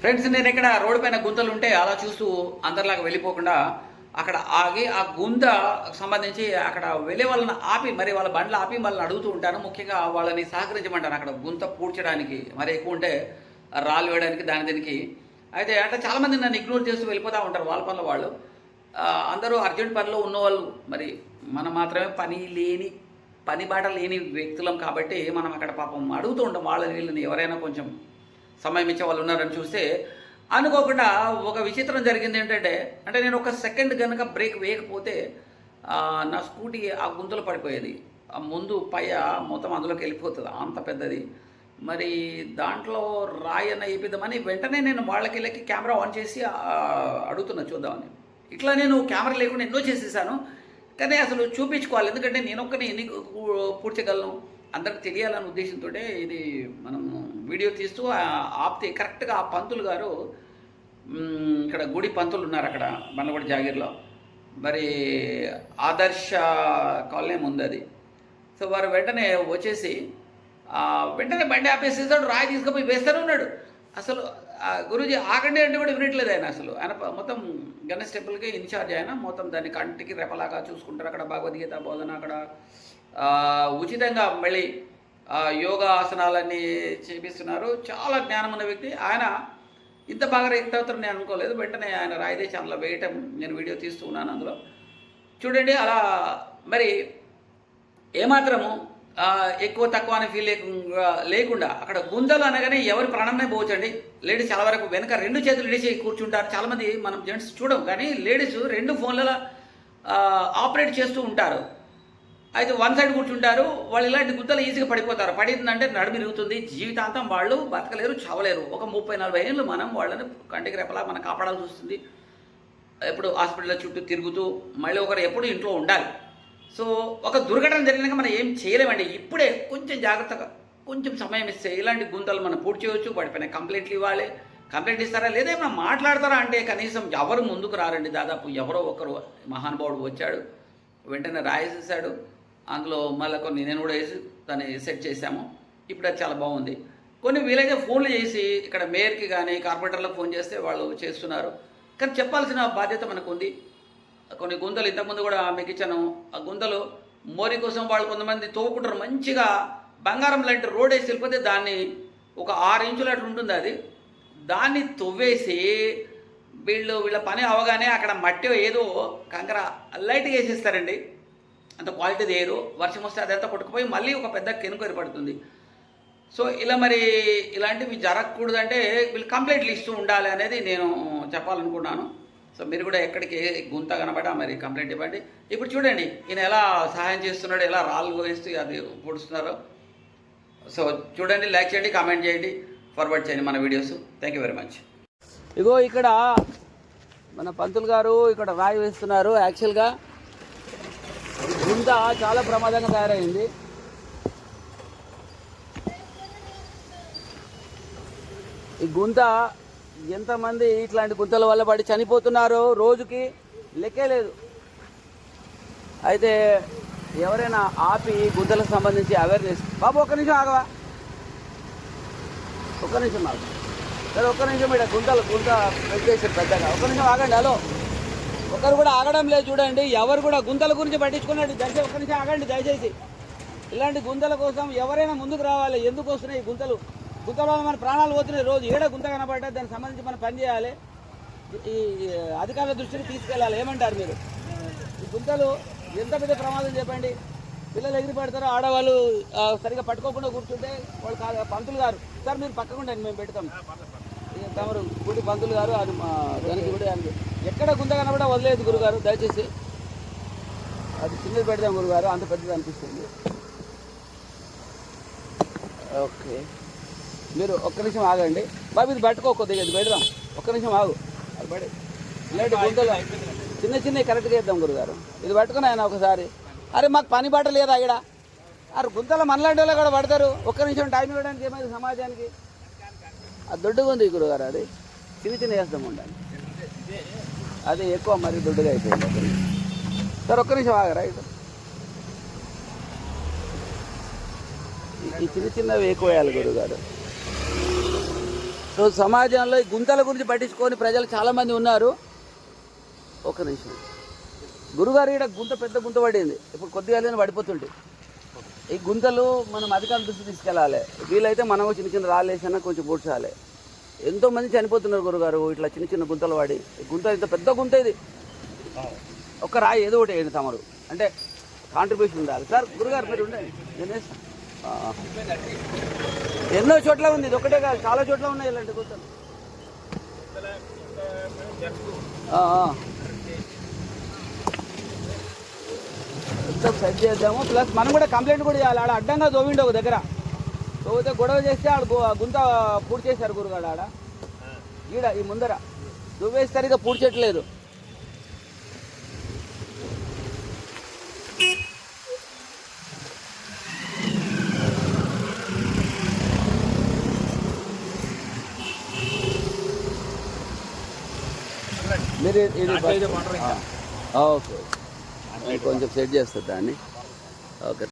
Friends నేను ఇక్కడ road పైన గుంతలు ఉంటే అలా చూస్తూ అందరిలాగా వెళ్ళిపోకుండా అక్కడ ఆగి ఆ గుంత సంబంధించి అక్కడ వెళ్ళే వాళ్ళని ఆపి మరి వాళ్ళ బండ్లు ఆపి వాళ్ళని అడుగుతూ ఉంటాను. ముఖ్యంగా వాళ్ళని సహకరించమంటాను అక్కడ గుంత పూడ్చడానికి. మరి ఎక్కువ ఉంటే రాళ్ళు వేయడానికి దాని దీనికి. అయితే అంటే చాలామంది నన్ను ఇగ్నోర్ చేస్తూ వెళ్ళిపోతూ ఉంటారు వాళ్ళ పనుల వాళ్ళు. అందరూ అర్జెంట్ పనిలో ఉన్నవాళ్ళు. మరి మనం మాత్రమే పని లేని పని బాట లేని వ్యక్తులం కాబట్టి మనం అక్కడ పాపం అడుగుతూ ఉంటాం వాళ్ళని వీళ్ళని ఎవరైనా కొంచెం సమయం ఇచ్చే వాళ్ళు ఉన్నారని చూస్తే అనుకోకుండా ఒక విచిత్రం జరిగింది ఏంటంటే అంటే నేను ఒక సెకండ్ కనుక బ్రేక్ వేయకపోతే నా స్కూటీ ఆ గుంతలో పడిపోయేది. ఆ ముందు పయ మొత్తం అందులోకి వెళ్ళిపోతుంది. అంత పెద్దది. మరి దాంట్లో రాయన వేపిద్దామని వెంటనే నేను వాళ్ళకి వెళ్ళకి కెమెరా ఆన్ చేసి అడుగుతున్నా చూద్దామని. ఇట్లా నేను కెమెరా లేకుండా ఎన్నో చేసేసాను. కానీ అసలు చూపించుకోవాలి. ఎందుకంటే నేను ఒక్కని ఎన్ని పూడ్చగలను? అందరికి తెలియాలనే ఉద్దేశంతో ఇది మనం వీడియో తీస్తూ ఆ- ఆపితే కరెక్ట్గా ఆ పంతులు గారు ఇక్కడ గుడి పంతులు ఉన్నారు అక్కడ బండ్లగూడ జాగీర్లో. మరి ఆదర్శ కాలనీ ఉంది అది. సో వారు వెంటనే వచ్చేసి వెంటనే బండి ఆపేసేసాడు రాయి తీసుకుపోయి వేస్తూనే ఉన్నాడు. అసలు గురూజీ ఆగండి అంటే కూడా వినట్లేదు ఆయన అసలు. ఆయన మొత్తం గణేష్ టెంపుల్కి ఇన్ఛార్జ్ ఆయన. మొత్తం దాన్ని కంటికి రెపలాగా చూసుకుంటారు అక్కడ భగవద్గీత బోధన అక్కడ. ఉచితంగా మళ్ళీ యోగా ఆసనాలన్నీ చేపిస్తున్నారు. చాలా జ్ఞానం ఉన్న వ్యక్తి. ఆయన ఇంత బాగా రియాక్ట్ అవుతారని నేను అనుకోలేదు. వెంటనే ఆయన రాయిదే వేయటం నేను వీడియో తీస్తూ ఉన్నాను అందులో. చూడండి అలా మరి ఏమాత్రము ఎక్కువ తక్కువ అని ఫీల్ లేకుండా లేకుండా అక్కడ గుంతలు అనగానే ఎవరి ప్రాణమే పోవచ్చండి. లేడీస్ చాలా వరకు వెనక రెండు చేతులు ఇడిచి కూర్చుంటారు. చాలామంది మనం జెంట్స్ చూడం. కానీ లేడీస్ రెండు ఫోన్లలో ఆపరేట్ చేస్తూ ఉంటారు. అయితే వన్ సైడ్ కూర్చుంటారు వాళ్ళు ఇలాంటి గుంతలు ఈజీగా పడిపోతారు. పడిందంటే నడుము ఇరుగుతుంది. జీవితాంతం వాళ్ళు బతకలేరు చావలేరు. ఒక ముప్పై నలభై ఏళ్ళు మనం వాళ్ళని కంటికి రెపలా మనం కాపాడాల్సి వస్తుంది. ఎప్పుడు హాస్పిటల్ చుట్టూ తిరుగుతూ మళ్ళీ ఒకరు ఎప్పుడు ఇంట్లో ఉండాలి. సో ఒక దుర్ఘటన జరిగినాక మనం ఏం చేయలేమండి. ఇప్పుడే కొంచెం జాగ్రత్తగా కొంచెం సమయం ఇస్తే ఇలాంటి గుంతలు మనం పూర్తి చేయవచ్చు. వాటిపైన కంప్లైంట్లు ఇవ్వాలి. కంప్లైంట్ ఇస్తారా? లేదా ఏమైనా మాట్లాడతారా? అంటే కనీసం ఎవరు ముందుకు రారండి. దాదాపు ఎవరో ఒకరు మహానుభావుడు వచ్చాడు. వెంటనే రాయేసేసాడు. అందులో మళ్ళీ కొన్ని నేను కూడా వేసి దాన్ని సెట్ చేశాము. ఇప్పుడు అది చాలా బాగుంది. కొన్ని వీలైతే ఫోన్లు చేసి ఇక్కడ మేయర్కి కానీ కార్పొరేటర్లకు ఫోన్ చేస్తే వాళ్ళు చేస్తున్నారు. కానీ చెప్పాల్సిన బాధ్యత మనకు ఉంది కొన్ని గుంతలు ఇంతకుముందు కూడా మీకు ఇచ్చాను. ఆ గుంతలు మోరి కోసం వాళ్ళు కొంతమంది తోవుకుంటారు మంచిగా బంగారం లాంటి రోడ్ వేసి వెళ్ళిపోతే దాన్ని ఒక ఆరు ఇంచులు అట్లా ఉంటుంది అది. దాన్ని తవ్వేసి వీళ్ళు వీళ్ళ పని అవగానే అక్కడ మట్టి ఏదో కంకర లైట్గా వేసేస్తారండి. అంత క్వాలిటీ వేయరు వర్షం వస్తే అదంతా కొట్టుకుపోయి మళ్ళీ ఒక పెద్ద కెనుక ఏర్పడుతుంది. సో ఇలా మరి ఇలాంటివి జరగకూడదంటే వీళ్ళు కంప్లైంట్లు ఇస్తూ ఉండాలి అనేది నేను చెప్పాలనుకున్నాను. సో మీరు కూడా ఎక్కడికి గుంత కనబడా మరి కంప్లైంట్ ఇవ్వండి. ఇప్పుడు చూడండి ఈయన ఎలా సహాయం చేస్తున్నాడు ఎలా రాళ్ళు వేస్తూ అది పొడుస్తున్నారో. సో చూడండి లైక్ చేయండి కామెంట్ చేయండి. ఫార్వర్డ్ చేయండి మన videos thank you very much ఇగో ఇక్కడ మన పంతులు గారు ఇక్కడ రాయి వేస్తున్నారు యాక్చువల్గా గుంత చాలా ప్రమాదంగా తయారైంది. ఈ గుంత ఎంతమంది ఇట్లాంటి గుంతల వల్ల పడి చనిపోతున్నారో రోజుకి లెక్కే లేదు. అయితే ఎవరైనా ఆపి గుంతలకు సంబంధించి అవేర్నెస్ బాబు ఒక్క నిమిషం ఆగవా? ఒక్క నిమిషం ఆగు. సరే ఒక్క నిమిషం ఇక్కడ గుంతలు గుంత పెట్టేసారు పెద్దగా. ఒక్క నిమిషం ఆగండి హలో. ఒకరు కూడా ఆగడం లేదు చూడండి ఎవరు కూడా గుంతల గురించి పట్టించుకున్నాడు దయచేసి ఒక్క నుంచి ఆగండి దయచేసి. ఇలాంటి గుంతల కోసం ఎవరైనా ముందుకు రావాలి ఎందుకు వస్తున్నాయి ఈ గుంతలు? గుంతలో మన ప్రాణాలు పోతున్నాయి రోజు ఏడ గుంత కనబడ్డా దానికి సంబంధించి మనం పని చేయాలి. ఈ అధికారుల దృష్టిని తీసుకెళ్ళాలి ఏమంటారు మీరు? ఈ గుంతలు ఎంత పెద్ద ప్రమాదం చెప్పండి? పిల్లలు ఎగిరి పెడతారో ఆడవాళ్ళు సరిగ్గా సరిగా పట్టుకోకుండా కూర్చుంటే వాళ్ళు కాదు పంతులు గారు సార్ మీరు పక్కకుండా మేము పెడతాం. తమరు గుడి పంతులు గారు అది దానికి కూడా ఎక్కడ గుంత కనబడా వదిలేదు గురుగారు దయచేసి. అది చిన్నది పెడదాం గురుగారు అంత పెద్దది అనిపిస్తుంది. ఓకే. మీరు ఒక్క నిమిషం ఆగండి. బాబు ఇది పట్టుకో కొద్దిగా ఇది పెడదాం. ఒక్క నిమిషం ఆగు. అది పడి. ఇలాంటి గుంతలు చిన్న చిన్నవి కరెక్ట్గా వేద్దాం గురుగారు. ఇది పట్టుకుని ఆయన ఒకసారి. అరే మాకు పని బాట లేదా ఇక్కడ? అరే గుంతలు మనలాంటి వాళ్ళు కూడా పడతారు. ఒక్క నిమిషం టైం ఇవ్వడానికి ఏమైంది సమాజానికి? అది దొడ్డుగా ఉంది గురుగారు అది చిన్న చిన్న వేస్తాం ఉండాలి. అది ఎక్కువ మరి దొడ్డుగా అయిపోయింది సార్ ఒక్క నిమిషం ఆగరా ఇక్కడ ఈ- చిన్న చిన్నవి ఎక్కువ వేయాలి గురుగారు. సో సమాజంలో ఈ గుంతల గురించి పట్టించుకొని ప్రజలు చాలామంది ఉన్నారు. ఒక నిమిషం. గురుగారు ఇక్కడ గుంత పెద్ద గుంత పడింది. ఇప్పుడు కొద్దిగా లేని పడిపోతుంటే. ఈ గుంతలు మనం అధికారుల దృష్టి తీసుకెళ్ళాలి. వీలైతే మనం చిన్న చిన్న రాళ్ళేసినా కొంచెం పూడ్చాలి. ఎంతోమంది చనిపోతున్నారు గురుగారు ఇట్లా చిన్న చిన్న గుంతలు వాడి. గుంత ఇంత పెద్ద గుంత ఇది. ఒక్క రాయి ఏదో ఒకటి వేయండి తమరు. అంటే కాంట్రిబ్యూషన్ ఉండాలి. సార్ గురుగారు మీరు ఉండండి. నేను ఎన్నో చోట్ల ఉంది. ఇది ఒకటే కాదు చాలా చోట్ల ఉన్నాయి ఇలాంటి గుంతలు ఆ, ఆ. మొత్తం సెట్ చేద్దాము. ప్లస్ మనం కూడా కంప్లైంట్ కూడా చేయాలి. ఆడ అడ్డంగా దోవిండి ఒక దగ్గర. దోవితే గొడవ చేస్తే ఆడ గుంత పూర్తి చేశారు గురుగాడు ఆడ. ఈడ ఈ ముందర. దువ్వేస్తారు ఇక పూడ్చట్లేదు. మీరు ఇది ఓకే. కొంచెం సెట్ చేస్తుంది దాన్ని. ఓకే